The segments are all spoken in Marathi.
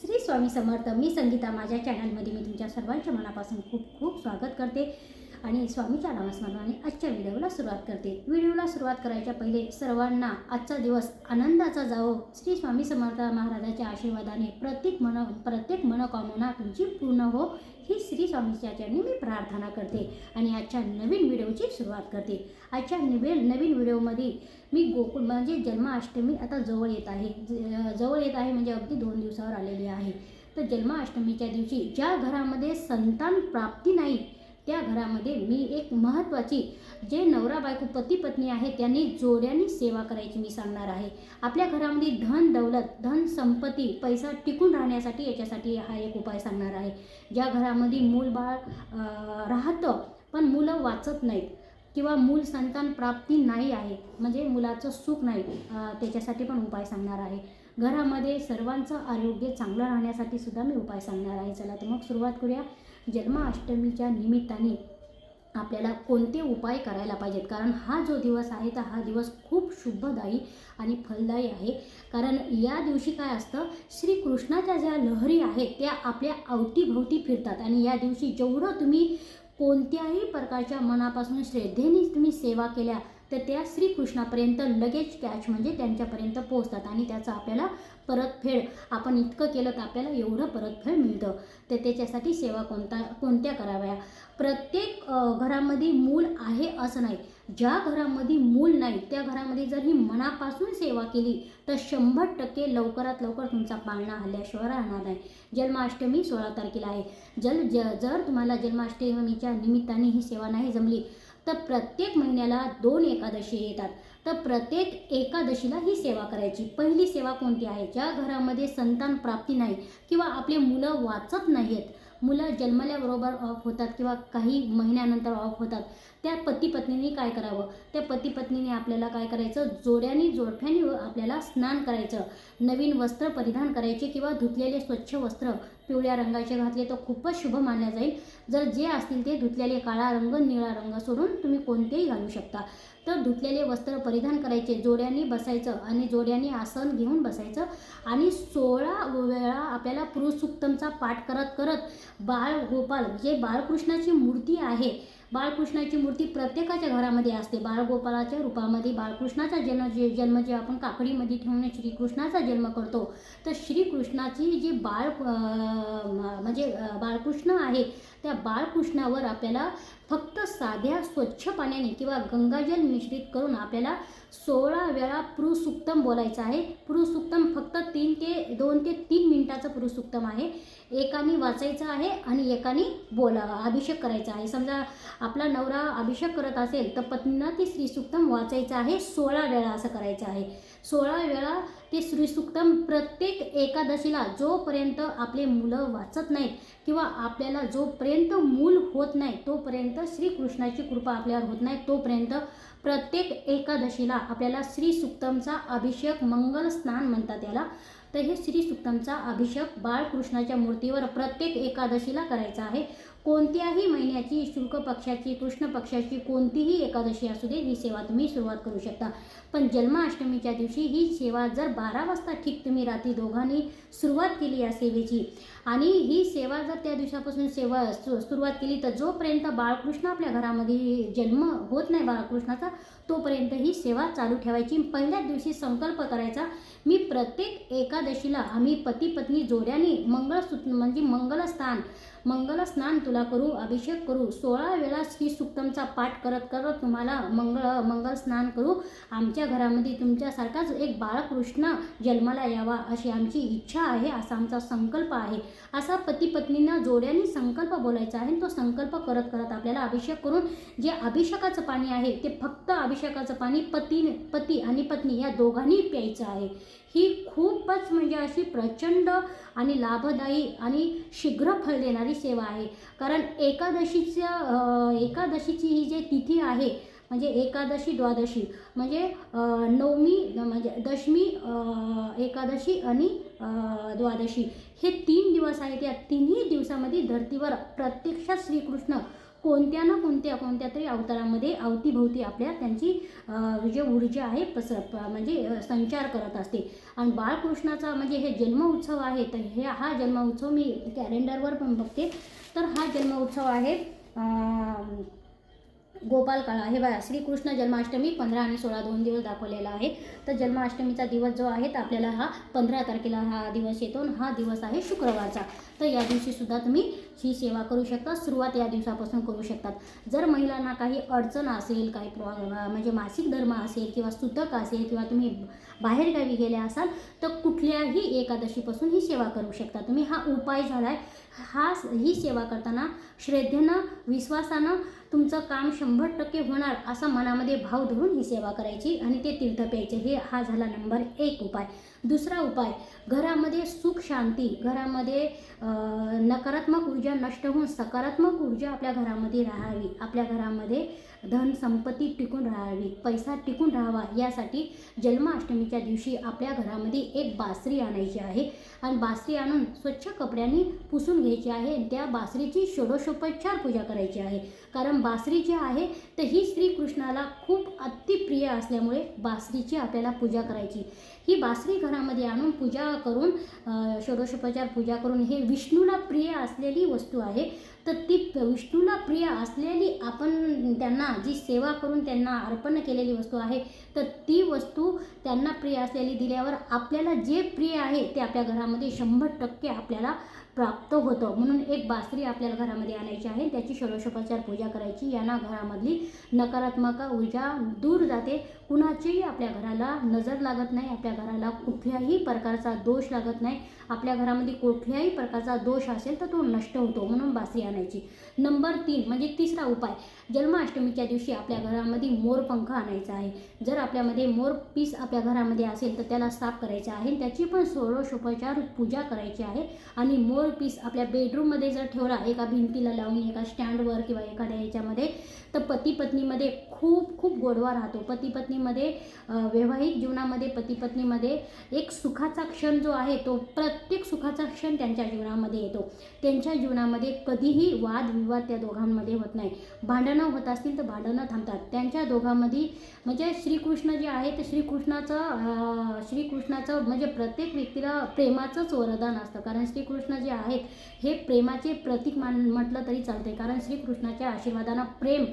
श्री स्वामी समर्थ मी संगीता. माझ्या चॅनलमध्ये मी तुमच्या सर्वांच्या मनापासून खूप खूप स्वागत करते. आणि स्वामीच्या नामस्मरणाने आजच्या व्हिडिओला सुरुवात करते. व्हिडिओला सुरुवात करायच्या पहिले सर्वांना आजचा दिवस आनंदाचा जावो. श्री स्वामी समर्थ महाराजाच्या आशीर्वादाने प्रत्येक मन प्रत्येक मनोकामना तुमची पूर्ण हो ही श्री स्वामीच्या चरणी मी प्रार्थना करते आणि आजच्या नवीन व्हिडिओची सुरुवात करते. आजच्या नवीन नवीन व्हिडिओमध्ये मी गोकुळ म्हणजे जन्माष्टमी आता जवळ येत आहे. ज- जवळ येत आहे म्हणजे अगदी दोन दिवसावर आलेली आहे. तर जन्माष्टमीच्या दिवशी ज्या घरामध्ये संतान प्राप्ती नाही त्या घरामध्ये मी एक महत्त्वाची जे नवरा बायको पती पत्नी आहे त्यांनी जोड्याने सेवा करायची मी सांगणार आहे. आपल्या घरामध्ये धन दौलत धन संपत्ती पैसा टिकून राहण्यासाठी याच्यासाठी हा एक उपाय सांगणार आहे. ज्या घरामध्ये मूल बाळ राहतं पण मुलं वाचत नाहीत किंवा मूल संतान प्राप्ती नाही आहे म्हणजे मुलाचं सुख नाही त्याच्यासाठी पण उपाय सांगणार आहे. घरामध्ये सर्वांचं आरोग्य चांगलं राहण्यासाठी सुद्धा मी उपाय सांगणार आहे. चला तर मग सुरुवात करूया. जन्माष्टमीच्या निमित्ताने आपल्याला कोणते उपाय करायला पाहिजेत? कारण हा जो दिवस आहे तर हा दिवस खूप शुभदायी आणि फलदायी आहे. कारण या दिवशी काय असतं? श्रीकृष्णाच्या ज्या लहरी आहेत त्या आपल्या अवतीभोवती फिरतात. आणि या दिवशी जेवढं तुम्ही कोणत्याही प्रकारच्या मनापासून श्रद्धेने तुम्ही सेवा केल्या तर त्या श्रीकृष्णापर्यंत लगेच कॅच म्हणजे त्यांच्यापर्यंत पोहोचतात आणि त्याचा आपल्याला परतफेड आपण इतकं केलं तर आपल्याला एवढं परतफेड मिळतं. तर त्याच्यासाठी सेवा कोणता कोणत्या कराव्या? प्रत्येक घरामध्ये मूल आहे असं नाही. ज्या घरामध्ये मूल नाही त्या घरामध्ये जर ही मनापासून सेवा केली तर शंभर टक्के लवकरात लवकर तुमचा पाळणा हल्ल्याशिवाय राहणार नाही. जन्माष्टमी सोळा तारखेला आहे. जल ज जर तुम्हाला जन्माष्टमीच्या निमित्ताने ही सेवा नाही जमली तर प्रत्येक महिन्याला दोन एकादशी येतात. तर प्रत्येक एकादशीला ही सेवा करायची. पहिली सेवा कोणती आहे? ज्या घरामध्ये संतान प्राप्ती नाही किंवा आपले मुलं वाचत नाहीत मुलं जन्मल्याबरोबर ऑफ होतात किंवा काही महिन्यानंतर ऑफ होतात त्या पती पत्नीने काय करावं? त्या पती पत्नीने आपल्याला काय करायचं? जोड्याने जोडप्याने आपल्याला स्नान करायचं. नवीन वस्त्र परिधान करायचे किंवा धुतलेले स्वच्छ वस्त्र पिवळ्या रंगाचे घातले तर खूपच शुभ मानल्या जाईल. जर जे असतील ते धुतलेले काळा रंग निळा रंग सोडून तुम्ही कोणतेही घालू शकता. तर धुतलेले वस्त्र परिधान करायचे. जोड्यांनी बसायचं आणि जोड्यांनी आसन घेऊन बसायचं आणि सोळा वेळा आपल्याला पुरुषोत्तमचा पाठ करत करत बाळ गोपाल जे बाळकृष्णाची मूर्ती आहे बाळकृष्णाची मूर्ती प्रत्येकाच्या घरामध्ये असते. बाळगोपालाच्या रूपामध्ये बाळकृष्णाचा जन्म जे जन्म जे आपण काकडीमध्ये ठेवून श्रीकृष्णाचा जन्म करतो. तर श्रीकृष्णाची जी बाळ म्हणजे बाळकृष्ण आहे त्या बाळकृष्णावर आपल्याला फक्त साध्या स्वच्छ पाण्याने किंवा गंगाजल मिश्रित करून आपल्याला सोळा वेळा पुरुसुक्तम बोलायचं आहे. पुरुषोत्तम फक्त तीन ते दोन ते तीन मिनिटाचं पुरुषोत्तम आहे. एकाने वाचायचं आहे आणि एकाने बोला अभिषेक करायचा आहे. समजा आपला नवरा अभिषेक करत असेल तर पत्नीनं ते श्रीसुक्तम वाचायचं आहे. सोळा वेळा असं करायचं आहे. सोळा वेळा ते श्रीसुक्तम प्रत्येक एकादशीला जोपर्यंत आपले मुलं वाचत नाहीत किंवा आपल्याला जोपर्यंत मूल होत नाही तोपर्यंत श्रीकृष्णाची कृपा आपल्यावर होत नाही तोपर्यंत प्रत्येक एकादशीला आपल्याला श्रीसुक्तमचा अभिषेक मंगल स्नान म्हणतात याला. तर हे श्री सुक्तमचा अभिषेक बाळकृष्णाच्या मूर्तीवर प्रत्येक एकादशीला करायचा आहे. कोणत्याही महिन्याची शुल्क पक्षाची कृष्ण पक्षाची कोणतीही एकादशी असू दे ही सेवा तुम्ही सुरुवात करू शकता. पण जन्माष्टमीच्या दिवशी ही सेवा जर बारा वाजता ठीक तुम्ही रात्री दोघांनी सुरुवात केली या सेवेची आणि ही सेवा जर त्या दिवसापासून सेवा सुरुवात केली तर जोपर्यंत बाळकृष्ण आपल्या घरामध्ये जन्म होत नाही बाळकृष्णाचा तोपर्यंत ही सेवा चालू ठेवायची. पहिल्याच दिवशी संकल्प करायचा मी प्रत्येक एकादशीला आम्ही पती पत्नी जोड्याने मंगळसूत्र म्हणजे मंगलस्थान मंगल स्नान तुला करू अभिषेक करू. सोळा वेळा श्री सुक्तमचा पाठ करत करत तुम्हाला मंगळ मंगल स्नान करू. आमच्या घरामध्ये तुमच्यासारखाच एक बाळकृष्ण जन्माला यावा अशी आमची इच्छा आहे असा आमचा संकल्प आहे. असा पती पत्नींना जोड्याने संकल्प बोलायचा आहे आणि तो संकल्प करत करत आपल्याला अभिषेक करून जे अभिषेकाचं पाणी आहे ते फक्त अभिषेकाचं पाणी पती पती आणि पत्नी या दोघांनी प्यायचं आहे. ही खूपच म्हणजे अशी प्रचंड आणि लाभदायी आणि शीघ्र फळ देणारी सेवा आहे. कारण एकादशीचं एकादशीची ही जे तिथी आहे म्हणजे एकादशी द्वादशी म्हणजे नवमी म्हणजे दशमी एकादशी आणि द्वादशी हे तीन दिवस आहेत. या तिन्ही दिवसामध्ये धर्तीवर प्रत्यक्षात श्रीकृष्ण कोणत्या ना कोणत्या कोणत्या तरी अवतारामध्ये अवतीभोवती आपल्या त्यांची जे ऊर्जा आहे पसर प- म्हणजे संचार करत असते. आणि बाळकृष्णाचा म्हणजे हे जन्म उत्सव आहे तर हे हा जन्म उत्सव मी कॅलेंडरवर पण बघते. तर हा जन्म उत्सव आहे गोपाल काळा हे बघा श्रीकृष्ण जन्माष्टमी पंधरा आणि सोळा दोन दिवस दाखवलेला आहे. तर जन्माष्टमीचा दिवस जो आहे तर आपल्याला हा पंधरा तारखेला हा दिवस येतो आणि हा दिवस आहे शुक्रवारचा. तर या दिवशी सुद्धा तुम्ही ही सेवा करू शकता. सुरुवात या दिवसापासून करू शकतात. जर महिलांना काही अडचण असेल काही म्हणजे मासिक धर्म असेल किंवा सुतक असेल किंवा तुम्ही बाहेरगावी गेले असाल तर कुठल्याही एकादशीपासून ही सेवा करू शकता. तुम्ही हा उपाय झाला आहे हा ही सेवा करताना श्रद्धेनं विश्वासानं तुमचं काम शंभर टक्के होणार असा मनामध्ये भाव धरून ही सेवा करायची आणि ते तीर्थ प्यायचे. हे हा झाला नंबर एक उपाय. दुसरा उपाय घरामध्ये सुख शांती घरामध्ये नकारात्मक ऊर्जा नष्ट होऊन सकारात्मक ऊर्जा आपल्या घरामध्ये राहावी. आपल्या घरामध्ये धन संपत्ती टिकून राहावी पैसा टिकून राहावा यासाठी जन्माष्टमीच्या दिवशी आपल्या घरामध्ये एक बासरी आणायची आहे. आणि बासरी आणून स्वच्छ कपड्यांनी पुसून घ्यायची आहे आणि त्या बासरीची षोडशोपचार पूजा करायची आहे. कारण बासरी जी आहे तर ही श्रीकृष्णाला खूप अतिप्रिय असल्यामुळे बासरीची आपल्याला पूजा करायची. ही बासरी घरामध्ये आणून पूजा करून षोडशोपचार पूजा करून हे विष्णूला प्रिय असलेली वस्तू आहे. तर ती विष्णूला प्रिय असलेली आपण त्यांना जी सेवा करून त्यांना अर्पण केलेली वस्तू आहे तर ती वस्तू त्यांना प्रिय असलेली दिल्यावर आपल्याला जे प्रिय आहे ते आपल्या घरामध्ये शंभर टक्के आपल्याला प्राप्त होतं. म्हणून एक बासरी आपल्याला घरामध्ये आणायची आहे. त्याची षोडशोपचार पूजा करायची. यांना घरामधली नकारात्मक ऊर्जा दूर जाते. कुणाचीही आपल्या घराला नजर लागत नाही आपल्या घराला कुठल्याही प्रकारचा दोष लागत नाही. आपल्या घरामध्ये कुठल्याही प्रकारचा दोष असेल तर तो नष्ट होतो म्हणून बासरी आणायची. नंबर तीन म्हणजे तिसरा उपाय. जन्माष्टमीच्या दिवशी आपल्या घरामध्ये मोरपंख आणायचा आहे. जर आपल्यामध्ये मोर पीस आपल्या घरामध्ये असेल तर त्याला साफ करायचा आहे. त्याची पण षोडशोपचार पूजा करायची आहे. आणि मोर पीस आपल्या बेडरूममध्ये जर ठेवला एका भिंतीला लावून एका स्टँडवर किंवा एखाद्या याच्यामध्ये तर पती पत्नीमध्ये खूप खूप गोडवा राहतो. पती पत्नीमध्ये वैवाहिक जीवनामध्ये पती पत्नीमध्ये एक सुखाचा क्षण जो आहे तो प्रत्येक सुखाचा क्षण त्यांच्या जीवनामध्ये येतो. त्यांच्या जीवनामध्ये कधीही वादविवाद त्या दोघांमध्ये होत नाही. भांडणं होत असतील तर भांडणं थांबतात. त्यांच्या दोघांमध्ये म्हणजे श्रीकृष्ण जे आहे ते श्रीकृष्णाचं श्रीकृष्णाचं म्हणजे प्रत्येक व्यक्तीला प्रेमाचंच वरदान असतं. कारण श्रीकृष्ण जे आहेत हे प्रेमाचे प्रतीक मान म्हटलं तरी चालते कारण श्रीकृष्णाच्या आशीर्वादानं प्रेम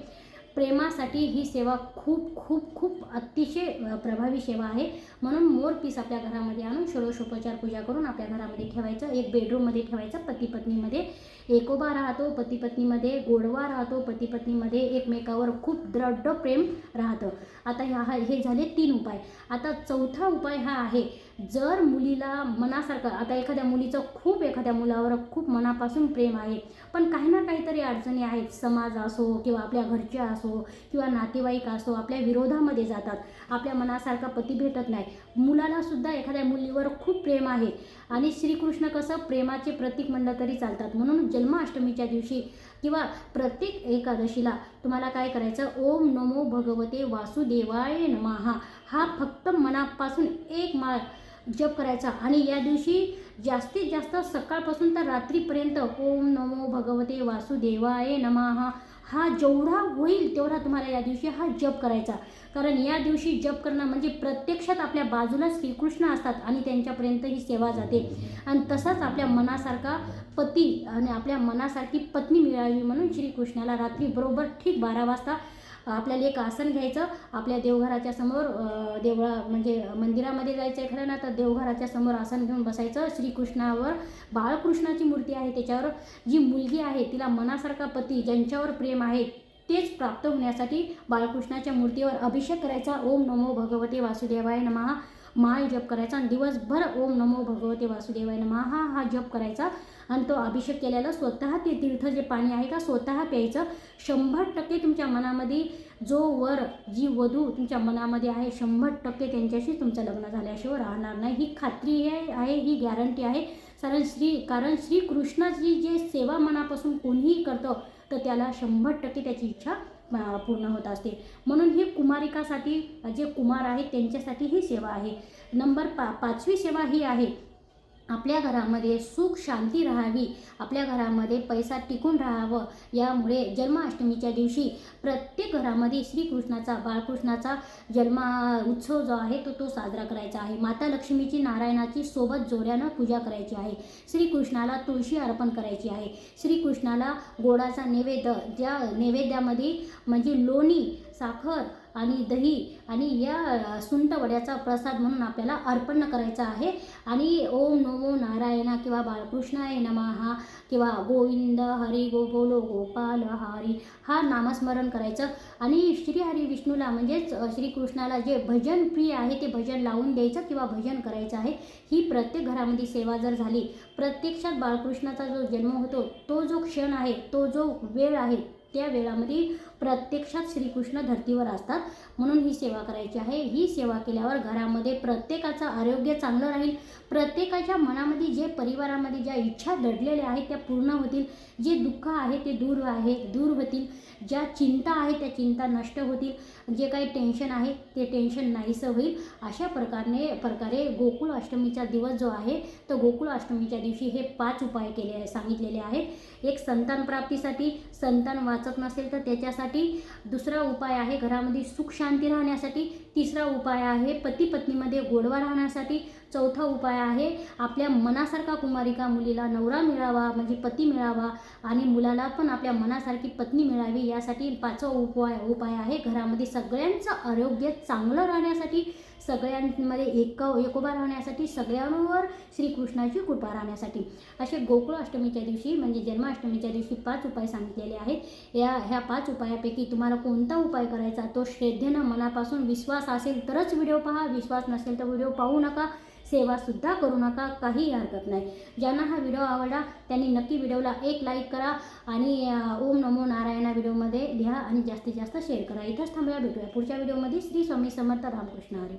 प्रेमासाठी ही सेवा खूप खूप खूप अतिशय प्रभावी सेवा आहे. म्हणून मोर पीस आपल्या घरामध्ये आणून षोडशोपचार पूजा करून आपल्या घरामध्ये ठेवायचं. एक बेडरूममध्ये ठेवायचं पती पत्नीमध्ये एकोबा राहतो पती पत्नीमध्ये गोडवा राहतो पती पत्नीमध्ये एकमेकावर खूप दृढ प्रेम राहतं. आता ह्या हे झाले तीन उपाय. आता चौथा उपाय हा आहे जर मुलीला मनासारखं आता एखाद्या मुलीचं खूप एखाद्या मुलावर खूप मनापासून प्रेम आहे पण काही ना काहीतरी अडचणी आहेत समाज असो किंवा आपल्या घरचे असो किंवा नातेवाईक असो आपल्या विरोधामध्ये जातात आपल्या मनासारखा पती भेटत नाही. मुलाला सुद्धा एखाद्या मुलीवर खूप प्रेम आहे. आणि श्रीकृष्ण कसं प्रेमाचे प्रतीक म्हणलं तरी चालतात. म्हणून जन्माष्टमीच्या दिवशी किंवा प्रत्येक एकादशीला तुम्हाला काय करायचं? ओम नमो भगवते वासुदेवाय नमहा हा फक्त मनापासून एक माळ जप करायचा. आणि या दिवशी जास्तीत जास्त सकाळपासून तर रात्रीपर्यंत ओम नमो भगवते वासुदेवाय नमः. हा जेवढा होईल तेवढा तुम्हाला या दिवशी हा जप करायचा. कारण या दिवशी जप करणं म्हणजे प्रत्यक्षात आपल्या बाजूला श्रीकृष्ण असतात आणि त्यांच्यापर्यंत ही सेवा जाते. आणि तसाच आपल्या मनासारखा पती आणि आपल्या मनासारखी पत्नी मिळावी म्हणून श्रीकृष्णाला रात्री बरोबर ठीक बारा वाजता आपल्याला एक आसन घ्यायचं. आपल्या देवघराच्या समोर देवळा म्हणजे मंदिरामध्ये जायचं एखाद्या ना तर देवघराच्या समोर आसन घेऊन बसायचं. श्रीकृष्णावर बाळकृष्णाची मूर्ती आहे त्याच्यावर. जी मुलगी आहे तिला मनासारखा पती ज्यांच्यावर प्रेम आहे तेच प्राप्त होण्यासाठी बाळकृष्णाच्या मूर्तीवर अभिषेक करायचा. ओम नमो भगवते वासुदेवाय नमः. माळ जप करायचा आणि दिवसभर ओम नमो भगवते वासुदेवाय नमा. हा हा जप करायचा आणि तो अभिषेक केलेला स्वतः ते तीर्थ जे पाणी आहे का स्वतः प्यायचं. शंभर टक्के तुमच्या मनामध्ये जो वर जी वधू तुमच्या मनामध्ये आहे शंभर टक्के त्यांच्याशी तुमचं लग्न झाल्याशिवाय राहणार नाही. ही खात्री आहे आहे ही गॅरंटी आहे. कारण श्री कारण श्रीकृष्णाची जे सेवा मनापासून कोणीही करतं तर त्याला शंभर टक्के त्याची इच्छा पूर्ण होत असते. म्हणून ही कुमारिकासाठी जे कुमार आहेत त्यांच्यासाठी ही सेवा आहे. नंबर पा पाचवी सेवा ही आहे. आपल्या घरामध्ये सुख शांती राहावी. आपल्या घरामध्ये पैसा टिकून राहावं. यामुळे जन्माष्टमीच्या दिवशी प्रत्येक घरामध्ये श्रीकृष्णाचा बाळकृष्णाचा जन्म उत्सव जो आहे तो तो साजरा करायचा आहे. माता लक्ष्मीची नारायणाची सोबत जोड्यानं पूजा करायची आहे. श्रीकृष्णाला तुळशी अर्पण करायची आहे. श्रीकृष्णाला गोडाचा नैवेद्य ज्या नैवेद्यामध्ये म्हणजे लोणी साखर आणि दही आणि या सुंट वड्याचा प्रसाद म्हणून आपल्याला अर्पण करायचा आहे. आणि ओम नमो नारायणा किंवा बाळकृष्णाय नमः किंवा गोविंद हरी गो बोलो गोपाल हरी हा नामस्मरण करायचं. आणि श्री हरी विष्णूला म्हणजेच श्रीकृष्णाला जे भजन प्रिय आहे ते भजन लावून द्यायचं किंवा भजन करायचं आहे. ही प्रत्येक घरामध्ये सेवा जर झाली प्रत्यक्षात बाळकृष्णाचा जो जन्म होतो तो जो क्षण आहे तो जो वेळ आहे त्या वेळामध्ये प्रत्यक्षात श्रीकृष्ण धर्तीवर असतात. म्हणून ही सेवा करायची आहे. ही सेवा केल्यावर घरामध्ये प्रत्येकाचं आरोग्य चांगलं राहील. प्रत्येकाच्या मनामध्ये जे परिवारामध्ये ज्या इच्छा दडलेल्या आहेत त्या पूर्ण होतील. जे दुःख आहे ते दूर आहे दूर होतील. ज्या चिंता आहे त्या चिंता नष्ट होतील. जे काही टेन्शन आहे ते टेन्शन नाहीसं होईल. अशा प्रकारे प्रकारे गोकुळ अष्टमीचा दिवस जो आहे तो गोकुळ अष्टमीच्या दिवशी हे पाच उपाय केले सांगितलेले आहेत. एक संतान प्राप्तीसाठी संतान वाचत नसेल तर त्याच्यासाठी दुसरा उपाय आहे घरामध्ये सुख शांती राहण्यासाठी. तिसरा उपाय आहे पती पत्नीमध्ये गोडवा राहण्यासाठी. चौथा उपाय आहे आपल्या मनासारखा कुमारिका मुलीला नवरा मिळावा म्हणजे पती मिळावा आणि मुलाला पण आपल्या मनासारखी पत्नी मिळावी यासाठी पाचवा उपाय उपाय आहे घरामध्ये सगळ्यांचं आरोग्य चांगलं राहण्यासाठी. सगळ्यांमध्ये एक एकोबा राहण्यासाठी सगळ्यांवर श्रीकृष्णाची कृपा राहण्यासाठी. असे गोकुळ अष्टमीच्या दिवशी म्हणजे जन्माष्टमीच्या दिवशी पाच उपाय सांगितलेले आहेत. या ह्या पाच उपायापैकी तुम्हाला कोणता उपाय करायचा? तो श्रद्धेनं मनापासून विश्वास असेल तरच व्हिडिओ पहा. विश्वास नसेल तर व्हिडिओ पाहू नका. सेवासुद्धा करू नका काही हरकत नाही. ज्यांना हा व्हिडिओ आवडला त्यांनी नक्की व्हिडिओला एक लाईक करा आणि ओम नमो नारायणा व्हिडिओमध्ये लिहा आणि जास्तीत जास्त शेअर करा. इथंच थांबूया भेटूया पुढच्या व्हिडिओमध्ये. श्री स्वामी समर्थ रामकृष्ण हरी